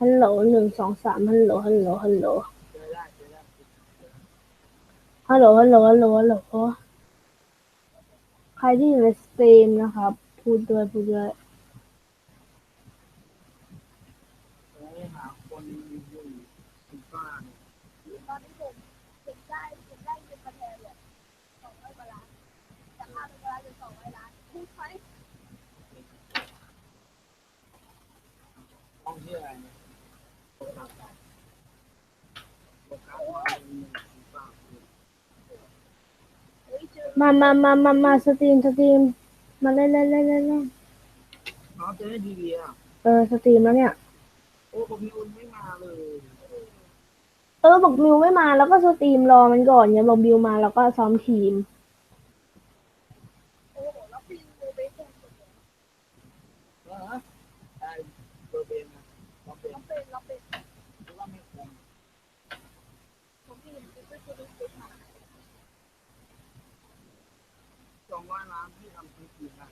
ฮัลโหลหนึ่งสองสามฮัลโหลฮัลโหลฮัลโหลฮัลโหลฮัลโหลฮัลโหลฮัลโหลใครที่อยู่ในสตรีมนะครับ พูดด้วยพูดด้วยเออหาคนอยู่ที่บ้านตอนนี้ผมผมได้ผมได้เยองร้อยกว่าล้านจากห้าร้อยกว่าล้านเป็นสองร้อยล้านพูดไหมห้องที่อะไรเนี่ย มีที่บ้านเฮ้ยเจอมามามามามาสตรีมสตรีม มาเล่นเล่นเล่นเล่นเล่นน้องเจอได้ดีอะเออสตรีมแล้วเนี่ย โอ้ผมมีอุ่นไม่มาเลยเออบอกบิวไม่มาแล้วก็สตรีมรอมันก่อนอย่าบอกบิวมาแล้วก็ซ้อมทีม โอ้โหแล้วฟิลโมเบสเป็นสุดเลย เหรอไอ้เบอร์เบนนะเรา เราเป็นเราเป็นหรือว่าไม่คงผมที่เห็นคือคือคือคือมาสองร้อยล้านที่ทำธุรกิจนะ